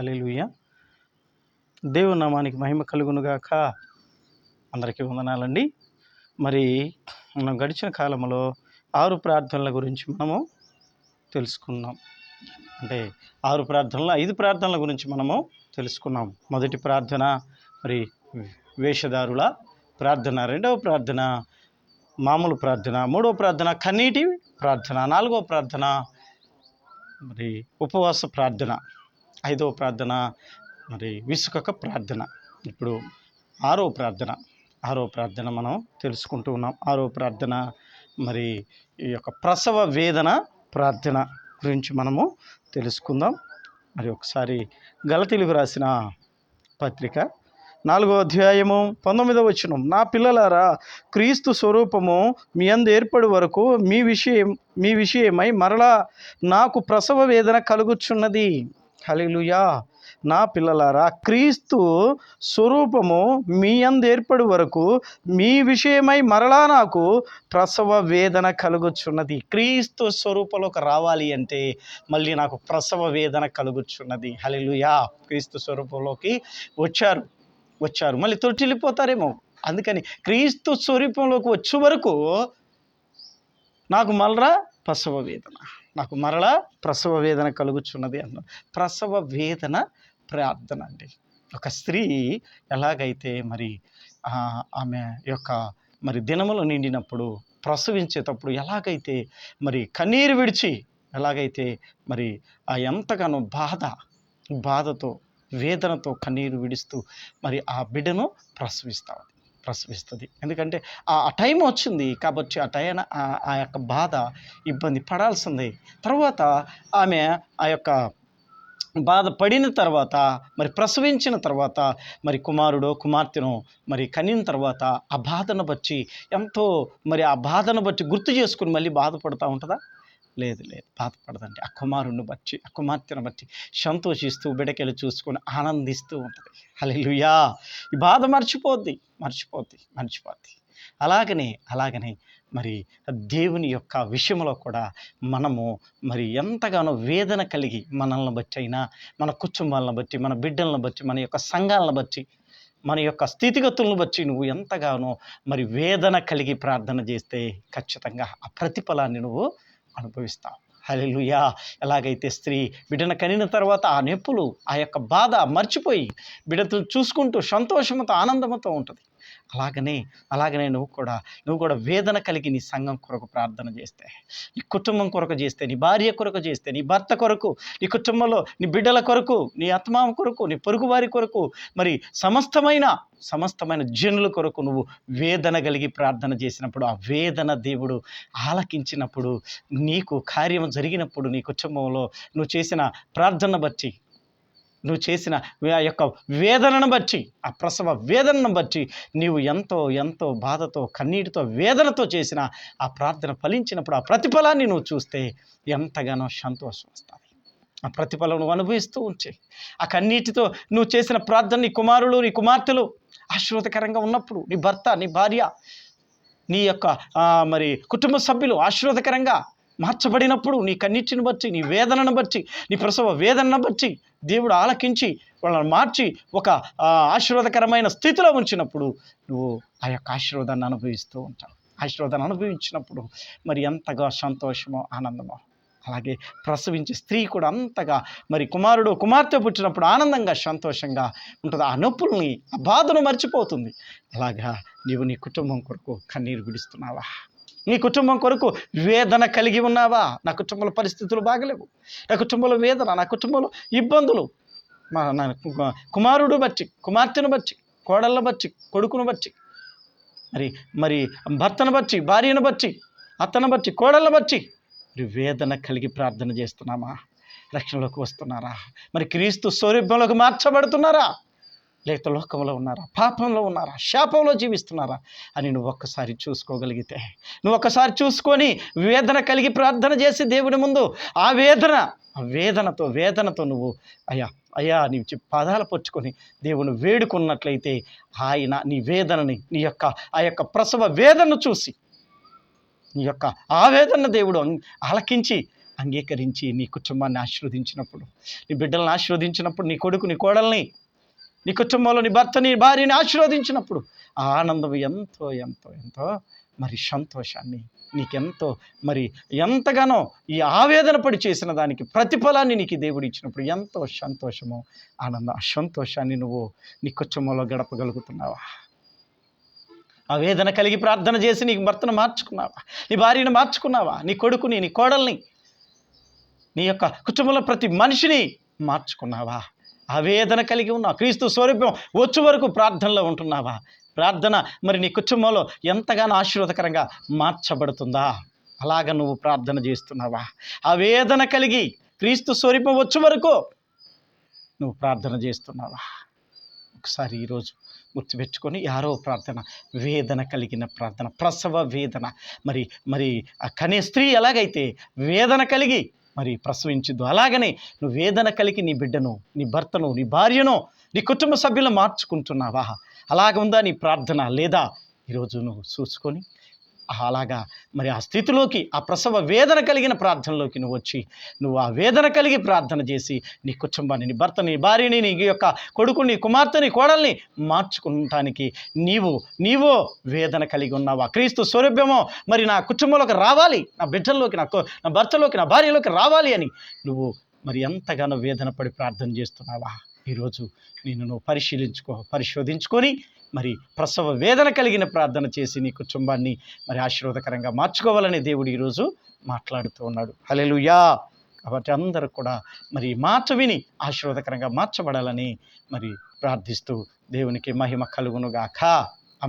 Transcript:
హల్లెలూయా. దేవుని నామానికి మహిమ కలుగునుగాక. అందరికీ వందనాలండి. మరి మనం గడిచిన కాలంలో ఆరు ప్రార్థనల గురించి మనము తెలుసుకున్నాం. అంటే ఆరు ప్రార్థనలు ఐదు ప్రార్థనల గురించి మనము తెలుసుకున్నాం. మొదటి ప్రార్థన మరి వేషధారుల ప్రార్థన రెండవ ప్రార్థన మామూలు ప్రార్థన మూడవ ప్రార్థన కన్నీటి ప్రార్థన నాలుగవ ప్రార్థన మరి ఉపవాస ప్రార్థన. ఐదవ ప్రార్థన మరి విసుకక ప్రార్థన. ఇప్పుడు ఆరో ప్రార్థన. ఆరో ప్రార్థన మనం తెలుసుకుంటూ ఉన్నాం. ఆరో ప్రార్థన మరి ఈ యొక్క ప్రసవ వేదన ప్రార్థన గురించి మనము తెలుసుకుందాం. మరి ఒకసారి గలతెలుగు రాసిన పత్రిక నాలుగో అధ్యాయము పంతొమ్మిదవ వచనం. నా పిల్లలారా క్రీస్తు స్వరూపము మీ అందు ఏర్పడి వరకు మీ విషయం మీ విషయమై మరలా నాకు ప్రసవ వేదన కలుగుచున్నది. హలిలుయా నా పిల్లలారా క్రీస్తు స్వరూపము మీ అందేర్పడి వరకు మీ విషయమై మరలా నాకు ప్రసవ వేదన కలుగుచున్నది. క్రీస్తు స్వరూపంలోకి రావాలి అంటే మళ్ళీ నాకు ప్రసవ వేదన కలుగుచున్నది. హలిలుయా క్రీస్తు స్వరూపంలోకి వచ్చారు. వచ్చారు. మళ్ళీ తొట్టిల్లిపోతారేమో. అందుకని క్రీస్తు స్వరూపంలోకి వచ్చే వరకు నాకు మళ్ళా ప్రసవ వేదన. నాకు మరలా ప్రసవ వేదన కలుగుచున్నది అన్న ప్రసవ వేదన ప్రార్థన అండి. ఒక స్త్రీ ఎలాగైతే మరి ఆమె యొక్క మరి దినములు నిండినప్పుడు ప్రసవించేటప్పుడు ఎలాగైతే మరి కన్నీరు విడిచి ఎలాగైతే మరి ఆ ఎంతగానో బాధ బాధతో వేదనతో కన్నీరు విడుస్తూ మరి ఆ బిడ్డను ప్రసవిస్తాం ప్రసవిస్తుంది. ఎందుకంటే ఆ టైం వచ్చింది కాబట్టి ఆ టైం ఆ- యొక్క బాధ ఇబ్బంది పడాల్సిందే. తర్వాత ఆమె ఆ యొక్క బాధపడిన తర్వాత మరి ప్రసవించిన తర్వాత మరి కుమారుడో కుమార్తెనో మరి కనిన తర్వాత ఆ బాధను బట్టి ఎంతో మరి ఆ బాధను బట్టి గుర్తు చేసుకుని మళ్ళీ బాధపడుతూ ఉంటుందా? లేదు లేదు. బాధపడదండి ఆ కుమారుణ్ణి బట్టి ఆ కుమార్తెను బట్టి సంతోషిస్తూ బిడకెళ్ళి చూసుకొని ఆనందిస్తూ ఉంటుంది. హల్లెలూయా! ఈ బాధ మర్చిపోద్ది మర్చిపోద్ది మర్చిపోద్ది. అలాగనే అలాగనే మరి దేవుని యొక్క విషయంలో కూడా మనము మరి ఎంతగానో వేదన కలిగి మనల్ని బట్టి అయినా మన కుటుంబాలను బట్టి మన బిడ్డలను బట్టి మన యొక్క సంఘాలను బట్టి మన యొక్క స్థితిగతులను బట్టి నువ్వు ఎంతగానో మరి వేదన కలిగి ప్రార్థన చేస్తే ఖచ్చితంగా ఆ ప్రతిఫలాన్ని నువ్వు అనుభవిస్తాం. హలెలుయా ఎలాగైతే స్త్రీ బిడ్డను కనిన తర్వాత ఆ నొప్పులు ఆ యొక్క బాధ మర్చిపోయి బిడ్డతో చూసుకుంటూ సంతోషంతో ఆనందంతో ఉంటుంది. అలాగనే అలాగనే నువ్వు కూడా నువ్వు కూడా వేదన కలిగి నీ సంఘం కొరకు ప్రార్థన చేస్తే నీ కుటుంబం కొరకు చేస్తే నీ భార్య కొరకు చేస్తే నీ భర్త కొరకు నీ కుటుంబంలో నీ బిడ్డల కొరకు నీ ఆత్మాం కొరకు నీ పొరుగు వారి కొరకు మరి సమస్తమైన సమస్తమైన జనుల కొరకు నువ్వు వేదన కలిగి ప్రార్థన చేసినప్పుడు ఆ వేదన దేవుడు ఆలకించినప్పుడు నీకు కార్యం జరిగినప్పుడు నీ కుటుంబంలో నువ్వు చేసిన ప్రార్థన బట్టి నువ్వు చేసిన ఆ యొక్క వేదనను బట్టి ఆ ప్రసవ వేదనను బట్టి నీవు ఎంతో ఎంతో బాధతో కన్నీటితో వేదనతో చేసిన ఆ ప్రార్థన ఫలించినప్పుడు ఆ ప్రతిఫలాన్ని నువ్వు చూస్తే ఎంతగానో సంతోషం వస్తుంది. ఆ ప్రతిఫలం నువ్వు అనుభవిస్తూ ఉంచే. ఆ కన్నీటితో నువ్వు చేసిన ప్రార్థన నీ కుమారులు నీ కుమార్తెలు ఆశీర్వదకరంగా ఉన్నప్పుడు నీ భర్త నీ భార్య నీ యొక్క మరి కుటుంబ సభ్యులు ఆశీర్వదకరంగా మార్చబడినప్పుడు నీ కన్నిటిని బట్టి నీ వేదనను బట్టి నీ ప్రసవ వేదనను బట్టి దేవుడు ఆలకించి వాళ్ళని మార్చి ఒక ఆశీర్వాదకరమైన స్థితిలో ఉంచినప్పుడు నువ్వు ఆ యొక్క ఆశీర్వాదాన్ని అనుభవిస్తూ ఉంటావు. ఆశీర్వాదాన్ని అనుభవించినప్పుడు మరి ఎంతగా సంతోషమో ఆనందమో అలాగే ప్రసవించే స్త్రీ కూడా అంతగా మరి కుమారుడు కుమార్తె పుట్టినప్పుడు ఆనందంగా సంతోషంగా ఉంటుంది. ఆ నొప్పుల్ని ఆ బాధను మర్చిపోతుంది. అలాగా నీవు నీ కుటుంబం కొరకు కన్నీరు విడుస్తున్నావా? నీ కుటుంబం కొరకు వేదన కలిగి ఉన్నావా? నా కుటుంబంలో పరిస్థితులు బాగలేవు. నా కుటుంబంలో వేదన నా కుటుంబంలో ఇబ్బందులు. మా నా కు- కుమారుడు బట్టి కుమార్తెను బట్టి కోడళ్ళను బట్టి కొడుకును బట్టి. మరి మరి భర్తను బట్టి భార్యను బట్టి అత్తను బట్టి కోడళ్ళను బట్టి మరి వేదన కలిగి ప్రార్థన చేస్తున్నామా? రక్షణలోకి వస్తున్నారా? మరి క్రీస్తు స్వరూపంలోకి మార్చబడుతున్నారా? లేక లోకంలో ఉన్నారా? పాపంలో ఉన్నారా? శాపంలో జీవిస్తున్నారా? అని నువ్వు ఒక్కసారి చూసుకోగలిగితే నువ్వు ఒక్కసారి చూసుకొని వేదన కలిగి ప్రార్థన చేసి దేవుడి ముందు ఆ వేదన ఆ వేదనతో వేదనతో నువ్వు అయ్యా అయ్యా నీ చి- పాదాలు పట్టుకొని దేవుని వేడుకున్నట్లయితే ఆయన నీ వేదనని నీ యొక్క ఆ యొక్క ప్రసవ వేదనను చూసి నీ యొక్క ఆవేదన దేవుడు ఆలకించి అంగీకరించి నీ కుటుంబాన్ని ఆశీర్వదించినప్పుడు నీ బిడ్డలను ఆశీర్వదించినప్పుడు నీ కొడుకు నీ కోడల్ని నీ కుటుంబంలో నీ భర్త నీ భార్యని ఆశీర్వదించినప్పుడు ఆ ఆనందం ఎంతో ఎంతో ఎంతో మరి సంతోషాన్ని నీకెంతో మరి ఎంతగానో ఈ ఆవేదన పడి చేసిన దానికి ప్రతిఫలాన్ని నీకు దేవుడు ఇచ్చినప్పుడు ఎంతో సంతోషము ఆనందం ఆ సంతోషాన్ని నువ్వు నీ కుటుంబంలో గడపగలుగుతున్నావా? ఆ వేదన కలిగి ప్రార్థన చేసి నీకు భర్తను మార్చుకున్నావా? నీ భార్యను మార్చుకున్నావా? నీ కొడుకుని నీ కోడల్ని నీ యొక్క కుటుంబంలో ప్రతి మనిషిని మార్చుకున్నావా? ఆవేదన కలిగి ఉన్నావు. క్రీస్తు స్వరూపం వచ్చే వరకు ప్రార్థనలో ఉంటున్నావా? ప్రార్థన మరి నీ కుటుంబంలో ఎంతగానో ఆశీర్వదకరంగా మార్చబడుతుందా? అలాగ నువ్వు ప్రార్థన చేస్తున్నావా? ఆవేదన కలిగి క్రీస్తు స్వరూపం వచ్చే వరకు నువ్వు ప్రార్థన చేస్తున్నావా? ఒకసారి ఈరోజు గుర్తుపెట్టుకొని యారో ప్రార్థన వేదన కలిగిన ప్రార్థన ప్రసవ వేదన. మరి మరి ఆ కనే స్త్రీ ఎలాగైతే వేదన కలిగి మరి ప్రసవించదు అలాగనే నువ్వు వేదన కలిగి నీ బిడ్డను నీ భర్తను నీ భార్యను నీ కుటుంబ సభ్యులను మార్చుకుంటున్నావా? అలాగ ఉందా నీ ప్రార్థన లేదా? ఈరోజు నువ్వు చూసుకొని అలాగా. మరి ఆ స్థితిలోకి ఆ ప్రసవ వేదన కలిగిన ప్రార్థనలోకి నువ్వు వచ్చి నువ్వు ఆ వేదన కలిగి ప్రార్థన చేసి నీ కుటుంబాన్ని నీ భర్తని నీ భార్యని నీ యొక్క కొడుకుని కుమార్తెని కోడల్ని మార్చుకుంటానికి నీవు నీవో వేదన కలిగి ఉన్నావా? క్రీస్తు స్వరూప్యమో మరి నా కుటుంబంలోకి రావాలి నా బిడ్డల్లోకి నా నా భర్తలోకి నా భార్యలోకి రావాలి అని నువ్వు మరి ఎంతగానో వేదన పడి ప్రార్థన చేస్తున్నావా? ఈరోజు నేను నువ్వు పరిశీలించుకో పరిశోధించుకొని మరి ప్రసవ వేదన కలిగిన ప్రార్థన చేసి నీ కుటుంబాన్ని మరి ఆశీర్వాదకరంగా మార్చుకోవాలని దేవుడు ఈరోజు మాట్లాడుతూ ఉన్నాడు. హలెలుయా కాబట్టి అందరూ కూడా మరి మాట విని ఆశీర్వాదకరంగా మార్చబడాలని మరి ప్రార్థిస్తూ దేవునికి మహిమ కలుగునుగాక.